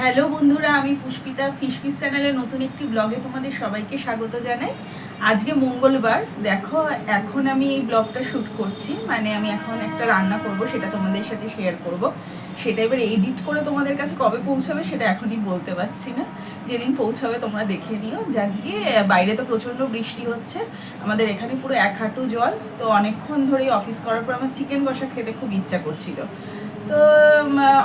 Hello বন্ধুরা, আমি Pushpita fish চ্যানেলে নতুন একটি ব্লগে তোমাদের সবাইকে স্বাগত জানাই। আজকে মঙ্গলবার, দেখো এখন আমি এই ব্লগটা শ্যুট করছি মানে আমি এখন একটা রান্না করব, সেটা তোমাদের সাথে শেয়ার করব। সেটা এবার এডিট করে তোমাদের কাছে কবে পৌঁছাবে সেটা এখনই বলতে পারছি না। যেদিন পৌঁছাবে তোমরা দেখে নিও। যাকে বাইরে তো প্রচণ্ড বৃষ্টি হচ্ছে, আমাদের এখানে পুরো এক হাঁটু জল, তো অনেকক্ষণ ধরেই অফিস করার পর আমার চিকেন কষা খেতে খুব ইচ্ছা করছিল। তো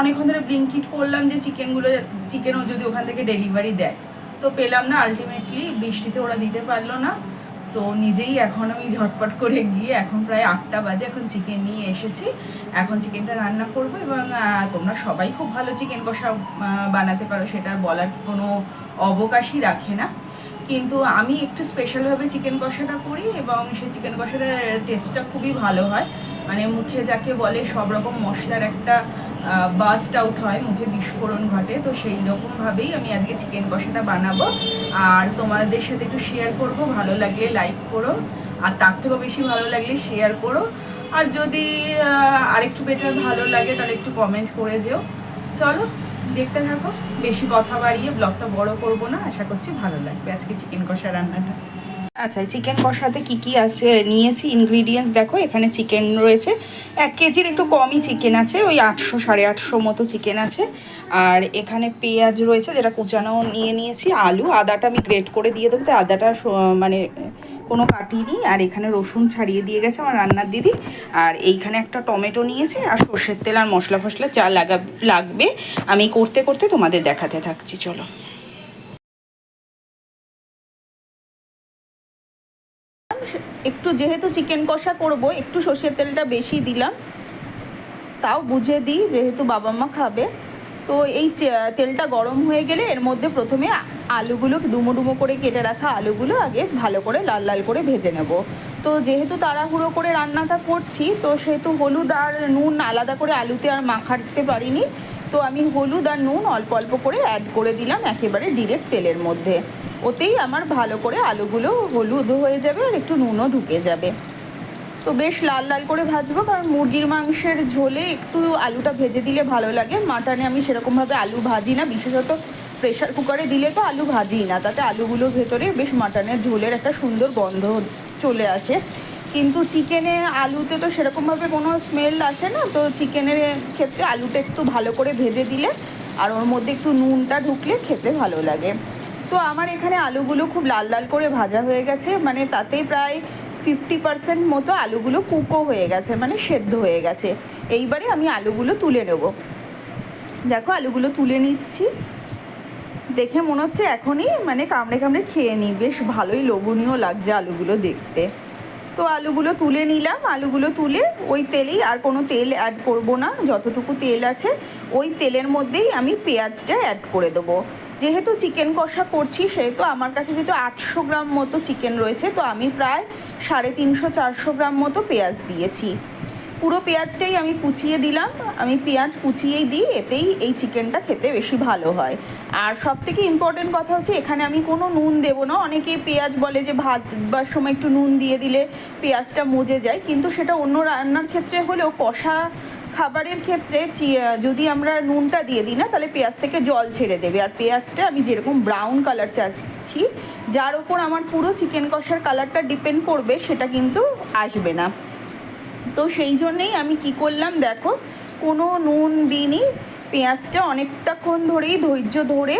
অনেকক্ষণ ধরে ব্লিঙ্কিট করলাম যে চিকেনগুলো চিকেনও যদি ওখান থেকে ডেলিভারি দেয়। তো পেলাম না আলটিমেটলি বৃষ্টিতে ওরা দিতে পারল না। তো নিজেই এখন আমি ঝটপট করে গিয়ে এখন প্রায় আটটা বাজে, এখন চিকেন নিয়ে এসেছি। এখন চিকেনটা রান্না করব এবং তোমরা সবাই খুব ভালো চিকেন কষা বানাতে পারো সেটা বলার কোনো অবকাশই রাখে না। কিন্তু আমি একটু স্পেশালভাবে চিকেন কষাটা করি এবং সেই চিকেন কষাটার টেস্টটা খুবই ভালো হয়। মানে মুখে যাকে বলে সব রকম মশলার একটা বাস্ট আউট হয়, মুখে বিস্ফোরণ ঘটে। তো সেই রকমভাবেই আমি আজকে চিকেন কষাটা বানাবো। আর তোমাদের সাথে একটু শেয়ার করব, ভালো লাগলে লাইক করো, আর তার থেকেও বেশি ভালো লাগলে শেয়ার করো। আর যদি আরেকটু বেটার ভালো লাগে তাহলে একটু কমেন্ট করে যেও। চলো, দেখতে থাকো। বেশি কথা বাড়িয়ে ব্লগটা বড় করব না, আশা করছি ভালো লাগবে। আজকে চিকেন কষা রান্নাটা। আচ্ছা চিকেন কষাতে কি কি আছে? নিয়েছি ইনগ্রিডিয়েন্টস দেখো, এখানে চিকেন রয়েছে। এক কেজির একটু কমই চিকেন আছে, ওই আটশো, সাড়ে আটশো মতো চিকেন আছে। আর এখানে পেঁয়াজ রয়েছে, যেটা কুচানো নিয়ে নিয়েছি। আলু, আদাটা আমি গ্রেট করে দিয়ে দেবো। তো আদাটা মানে কোনো কাটিনি আর এখানে রসুন ছাড়িয়ে দিয়ে গেছে আমার রান্নার দিদি। আর এইখানে একটা টমেটো নিয়েছে, আর সর্ষের তেল আর মশলা ফসলা যা লাগা লাগবে আমি করতে করতে তোমাদের দেখাতে থাকছি, চলো। একটু যেহেতু চিকেন কষা করব, একটু সর্ষের তেলটা বেশি দিলাম। তাও বুঝে দিই যেহেতু বাবা মা খাবে। তো এই তেলটা গরম হয়ে গেলে এর মধ্যে প্রথমে আলুগুলো ডুমো ডুমো করে কেটে রাখা আলুগুলো আগে ভালো করে লাল লাল করে ভেজে নেব। তো যেহেতু তাড়াহুড়ো করে রান্নাটা করছি, তো সেহেতু হলুদ আর নুন আলাদা করে আলুতে আর মাখাতে পারিনি। তো আমি হলুদ আর নুন অল্প অল্প করে অ্যাড করে দিলাম একেবারে ডিরেক্ট তেলের মধ্যে। ওতেই আমার ভালো করে আলুগুলো হলুদ হয়ে যাবে আর একটু নুনও ঢুকে যাবে। তো বেশ লাল লাল করে ভাজবো, কারণ মুরগির মাংসের ঝোলে একটু আলুটা ভেজে দিলে ভালো লাগে। মাটনে আমি সেরকমভাবে আলু ভাজি না, বিশেষত প্রেশার কুকারে দিলে তো আলু ভাজি না। তাতে আলুগুলোর ভেতরে বেশ মাটনের ঝোলের একটা সুন্দর গন্ধ চলে আসে। কিন্তু চিকেনে আলুতে তো সেরকমভাবে কোনো স্মেল আসে না, তো চিকেনের ক্ষেত্রে আলুটা একটু ভালো করে ভেজে দিলে আর ওর মধ্যে একটু নুনটা ঢুকলে খেতে ভালো লাগে। তো আমার এখানে আলুগুলো খুব লাল লাল করে ভাজা হয়ে গেছে মানে তাতেই প্রায় ফিফটি পার্সেন্ট মতো আলুগুলো কুকো হয়ে গেছে মানে সেদ্ধ হয়ে গেছে। এইবারে আমি আলুগুলো তুলে নেব। দেখো, আলুগুলো তুলে নিচ্ছি। দেখে মনে হচ্ছে এখনই মানে কামড়ে কামড়ে খেয়ে নিই। বেশ ভালোই লোভনীয় লাগছে আলুগুলো দেখতে। তো আলুগুলো তুলে নিলাম। আলুগুলো তুলে ওই তেলেই আর কোনো তেল অ্যাড করব না, যতটুকু তেল আছে, ওই তেলের মধ্যেই আমি পেঁয়াজটা অ্যাড করে দেবো। যেহেতু চিকেন কষা করছি, সেহেতু আমার কাছে যেহেতু আটশো গ্রাম মতো চিকেন রয়েছে, তো আমি প্রায় সাড়ে তিনশো, চারশো গ্রাম মতো পেঁয়াজ দিয়েছি। পুরো পেঁয়াজটাই আমি কুচিয়ে দিলাম। আমি পেঁয়াজ কুচিয়েই দিই, এতেই এই চিকেনটা খেতে বেশি ভালো হয়। আর সব থেকে ইম্পর্টেন্ট কথা হচ্ছে, এখানে আমি কোনো নুন দেবো না। অনেকে পেঁয়াজ বলে যে, ভাত বা সময় একটু নুন দিয়ে দিলে পেঁয়াজটা মজে যায়, কিন্তু সেটা অন্য রান্নার ক্ষেত্রে হলেও কষা খাবারের ক্ষেত্রে যদি আমরা নুনটা দিয়ে দিই না, তাহলে পেঁয়াজ থেকে জল ছেড়ে দেবে। আর পেঁয়াজটা আমি যেরকম ব্রাউন কালার চাচ্ছি, যার ওপর আমার পুরো চিকেন কষার কালারটা ডিপেন্ড করবে, সেটা কিন্তু আসবে না। তো সেই জন্যেই আমি কি করলাম, দেখো, কোনো নুন দিইনি, পেঁয়াজটা অনেকটাক্ষণ ধরেই ধৈর্য ধরে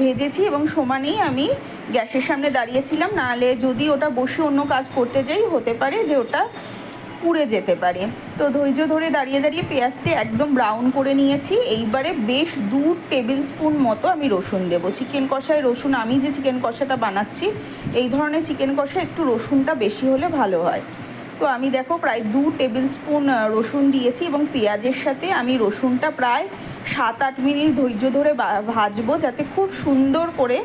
ভেজেছি এবং সমানেই আমি গ্যাসের সামনে দাঁড়িয়েছিলাম। নাহলে যদি ওটা বসে অন্য কাজ করতে যাই, হতে পারে যে ওটা পুড়ে যেতে পারে। তো ধৈর্য ধরে দাঁড়িয়ে দাঁড়িয়ে পেঁয়াজটা একদম ব্রাউন করে নিয়েছি। এইবারে বেশ দু টেবিল স্পুন মতো আমি রসুন দেবো। চিকেন কষায় রসুন, আমি যে চিকেন কষাটা বানাচ্ছি, এই ধরনের চিকেন কষা একটু রসুনটা বেশি হলে ভালো হয়। তো আমি দেখো প্রায় দু টেবিল স্পুন রসুন দিয়েছি এবং পেঁয়াজের সাথে আমি রসুনটা প্রায় সাত আট মিনিট ধৈর্য ধরে ভাজবো যাতে খুব সুন্দর করে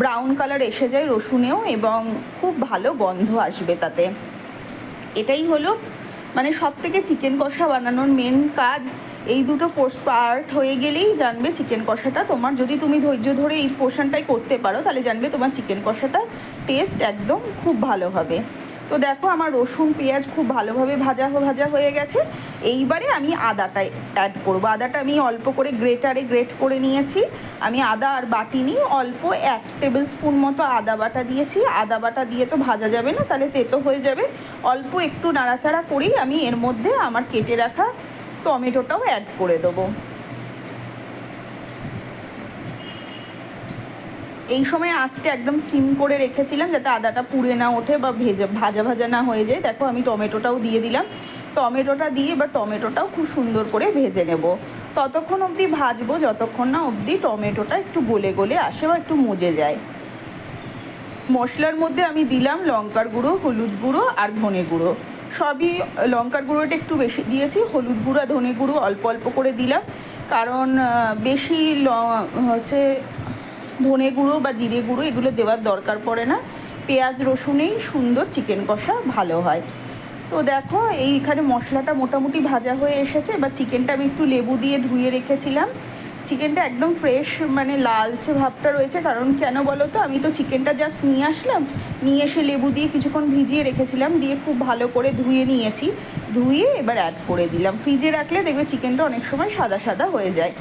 ব্রাউন কালার এসে যায় রসুনেও এবং খুব ভালো গন্ধ আসবে তাতে। এটাই হলো মানে সব থেকে চিকেন কষা বানানোর মেন কাজ, এই দুটো পার্ট হয়ে গেলেই জানবে চিকেন কষাটা তোমার। যদি তুমি ধৈর্য ধরে এই পোর্শনটাই করতে পারো, তাহলে জানবে তোমার চিকেন কষাটা টেস্ট একদম খুব ভালো হবে। তো দেখো আমার রসুন, পেঁয়াজ খুব ভালোভাবে ভাজা ভাজা হয়ে গেছে। এইবারে আমি আদাটা অ্যাড করব। আদাটা আমি অল্প করে গ্রেটারে গ্রেট করে নিয়েছি। আমি আদা আর বাটি নিয়ে অল্প এক টেবিল স্পুন মতো আদা বাটা দিয়েছি। আদা বাটা দিয়ে তো ভাজা যাবে না, তাহলে তেতো হয়ে যাবে। অল্প একটু নাড়াচাড়া করেই আমি এর মধ্যে আমার কেটে রাখা টমেটোটাও অ্যাড করে দেবো। এই সময় আঁচটা একদম সিম করে রেখেছিলাম যাতে আদাটা পুড়ে না ওঠে বা ভেজা, ভাজা ভাজা না হয়ে যায়। দেখো, আমি টমেটোটাও দিয়ে দিলাম। টমেটোটা দিয়ে এবার টমেটোটাও খুব সুন্দর করে ভেজে নেব। ততক্ষণ অবধি ভাজবো, যতক্ষণ না অবধি টমেটোটা একটু গলে গলে আসে বা একটু মজে যায়। মশলার মধ্যে আমি দিলাম লঙ্কার গুঁড়ো, হলুদ গুঁড়ো আর ধনে গুঁড়ো। সবই লঙ্কার গুঁড়োটা একটু বেশি দিয়েছি, হলুদ গুঁড়ো ধনে গুঁড়ো অল্প অল্প করে দিলাম। কারণ বেশি হচ্ছে ধনে গুঁড়ো বা জিরে গুঁড়ো এগুলো দেওয়ার দরকার পড়ে না। পেঁয়াজ রসুনেই সুন্দর চিকেন কষা ভালো হয়। তো দেখো, এইখানে মশলাটা মোটামুটি ভাজা হয়ে এসেছে। এবার চিকেনটা আমি একটু লেবু দিয়ে ধুয়ে রেখেছিলাম। চিকেনটা একদম ফ্রেশ মানে লালচে ভাবটা রয়েছে। কারণ কেন বলো তো, আমি তো চিকেনটা জাস্ট নিয়ে আসলাম। নিয়ে এসে লেবু দিয়ে কিছুক্ষণ ভিজিয়ে রেখেছিলাম। দিয়ে খুব ভালো করে ধুয়ে নিয়েছি। ধুয়ে এবার অ্যাড করে দিলাম। ফ্রিজে রাখলে দেখবে চিকেনটা অনেক সময় সাদা সাদা হয়ে যায়।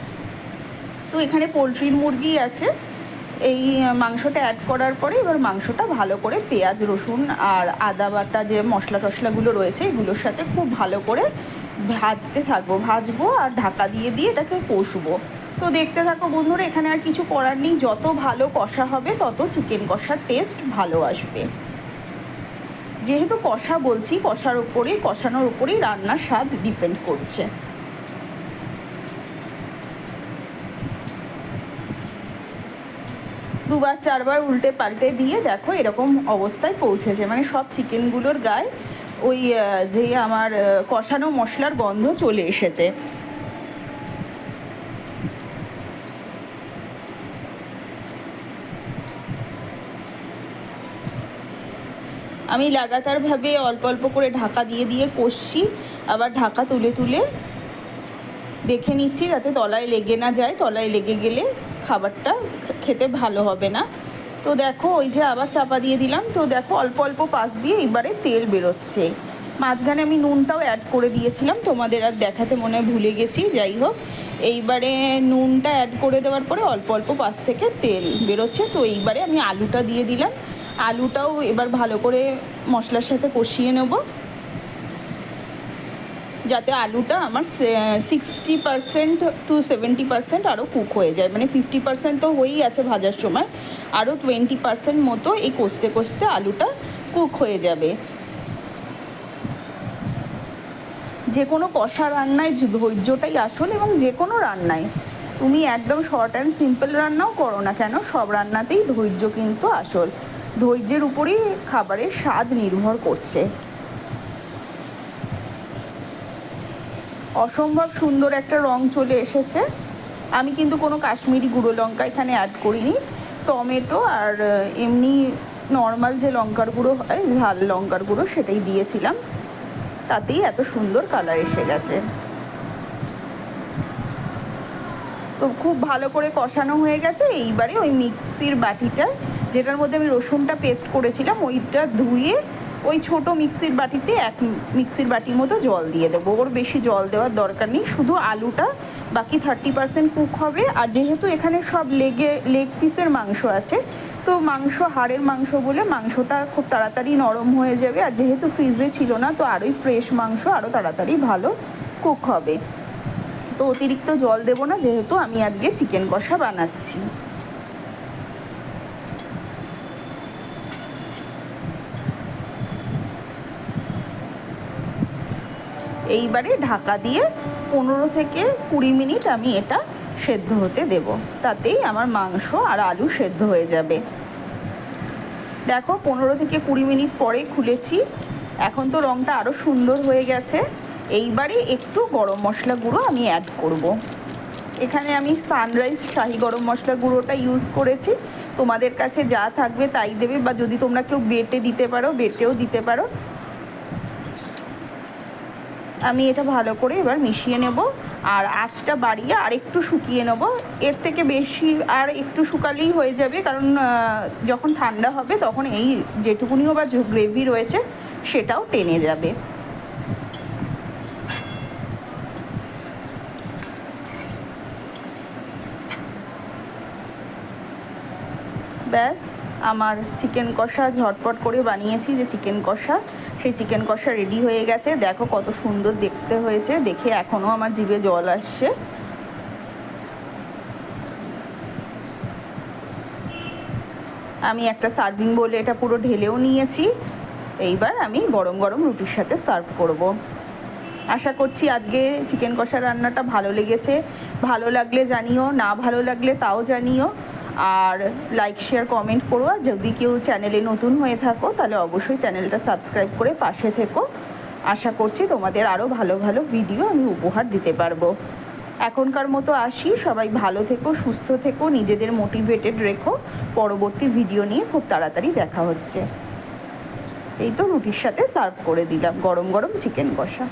তো এখানে পোলট্রির মুরগি আছে। এই মাংসটা অ্যাড করার পরে এবার মাংসটা ভালো করে পেঁয়াজ, রসুন আর আদা বাটা যে মশলা টশলাগুলো রয়েছে, এগুলোর সাথে খুব ভালো করে ভাজতে থাকব। ভাজবো আর ঢাকা দিয়ে দিয়ে এটাকে কষবো। তো দেখতে থাকো বন্ধুরা, এখানে আর কিছু করার নেই। যত ভালো কষা হবে, তত চিকেন কষার টেস্ট ভালো আসবে। যেহেতু কষা বলছি, কষার উপরেই, কষানোর উপরেই রান্নার স্বাদ ডিপেন্ড করছে। দুবার, চারবার উল্টে পাল্টে দিয়ে দেখো এরকম অবস্থায় পৌঁছেছে। মানে সব চিকেনগুলোর গায়ে ওই যে আমার কষানো মশলার গন্ধ চলে এসেছে। আমি লাগাতারভাবে অল্প অল্প করে ঢাকা দিয়ে দিয়ে কষছি, আবার ঢাকা তুলে তুলে দেখে নিচ্ছি যাতে তলায় লেগে না যায়। তলায় লেগে গেলে খাবারটা খেতে ভালো হবে না। তো দেখো, ওই যে আবার চাপা দিয়ে দিলাম। তো দেখো, অল্প অল্প পাশ দিয়ে এবারে তেল বেরোচ্ছে। মাঝখানে আমি নুনটাও অ্যাড করে দিয়েছিলাম। তোমাদের আর দেখাতে মনে ভুলে গেছি, যাই হোক। এইবারে নুনটা অ্যাড করে দেওয়ার পরে অল্প অল্প পাশ থেকে তেল বেরোচ্ছে। তো এইবারে আমি আলুটা দিয়ে দিলাম। আলুটাও এবার ভালো করে মশলার সাথে কষিয়ে নেব। যাতে আলুটা আমার sixty percent to seventy percent আরও কুক হয়ে যায়। মানে ফিফটি পারসেন্ট তো হয়েই আছে ভাজার সময়। আরও টোয়েন্টি পারসেন্ট মতো এই কষতে কষতে আলুটা কুক হয়ে যাবে। যে কোনো কষা রান্নায় ধৈর্যটাই আসল এবং যে কোনো রান্নায়। তুমি একদম শর্ট অ্যান্ড সিম্পল রান্নাও করো না কেন, সব রান্নাতেই ধৈর্য কিন্তু আসল। ধৈর্যের উপরই খাবারের স্বাদ নির্ভর করছে। অসম্ভব সুন্দর একটা রং চলে এসেছে। আমি কিন্তু কোনো কাশ্মীরি গুঁড়ো লঙ্কা এখানে অ্যাড করিনি। টমেটো আর এমনি নর্মাল যে লঙ্কার গুঁড়ো হয়, ঝাল লঙ্কার গুঁড়ো সেটাই দিয়েছিলাম। তাতেই এত সুন্দর কালার এসে গেছে। তো খুব ভালো করে কষানো হয়ে গেছে। এইবারে ওই মিক্সির বাটিটা যেটার মধ্যে আমি রসুনটা পেস্ট করেছিলাম, ওইটা ধুয়ে ওই ছোট মিক্সির বাটিতে এক মিক্সির বাটির মতো জল দিয়ে দেবো। ওর বেশি জল দেওয়ার দরকার নেই, শুধু আলুটা, বাকি থার্টি পার্সেন্ট কুক হবে। আর যেহেতু এখানে সব লেগে লেগ পিসের মাংস আছে, তো মাংস, হাড়ের মাংস বলে মাংসটা খুব তাড়াতাড়ি নরম হয়ে যাবে। আর যেহেতু ফ্রিজে ছিল না, তো আরোই ফ্রেশ মাংস আরও তাড়াতাড়ি ভালো কুক হবে। তো অতিরিক্ত জল দেবো না, যেহেতু আমি আজকে চিকেন কষা বানাচ্ছি। এইবারে ঢাকা দিয়ে পনেরো থেকে কুড়ি মিনিট আমি এটা সেদ্ধ হতে দেব। তাতেই আমার মাংস আর আলু সেদ্ধ হয়ে যাবে। দেখো, পনেরো থেকে কুড়ি মিনিট পরে খুলেছি। এখন তো রঙটা আরও সুন্দর হয়ে গেছে। এইবারে একটু গরম মশলা গুঁড়ো আমি অ্যাড করব। এখানে আমি সানরাইজ শাহি গরম মশলা গুঁড়োটা ইউজ করেছি। তোমাদের কাছে যা থাকবে তাই দেবে বা যদি তোমরা কেউ বেটে দিতে পারো, বেটেও দিতে পারো। আমি এটা ভালো করে এবার মিশিয়ে নেব, আর আঁচটা বাড়িয়ে আর একটু শুকিয়ে নেব। এর থেকে বেশি আর একটু শুকালেই হয়ে যাবে, কারণ যখন ঠান্ডা হবে তখন এই যেটুকুনিও বা গ্রেভি রয়েছে সেটাও টেনে যাবে। ব্যাস, আমার চিকেন কষা ঝটপট করে বানিয়েছি যে চিকেন কষা। সেই চিকেন কষা রেডি হয়ে গেছে। দেখো কত সুন্দর দেখতে হয়েছে। দেখে এখনও আমার জিভে জল আসছে। আমি একটা সার্ভিং বলে এটা পুরো ঢেলেও নিয়েছি। এইবার আমি গরম গরম রুটির সাথে সার্ভ করব। আশা করছি আজকে চিকেন কষা রান্নাটা ভালো লেগেছে। ভালো লাগলে জানিও, না ভালো লাগলে তাও জানিও। আর লাইক শেয়ার কমেন্ট করো। আর যদি কেউ চ্যানেলে নতুন হয়ে থাকো, তাহলে অবশ্যই চ্যানেলটা সাবস্ক্রাইব করে পাশে থেকো। আশা করছি তোমাদের আরও ভালো ভালো ভিডিও আমি উপহার দিতে পারব। এখনকার মতো আসি। সবাই ভালো থেকো, সুস্থ থেকো, নিজেদের মোটিভেটেড রেখো। পরবর্তী ভিডিও নিয়ে খুব তাড়াতাড়ি দেখা হচ্ছে। এই তো রুটির সাথে সার্ভ করে দিলাম। গরম গরম চিকেন কষা।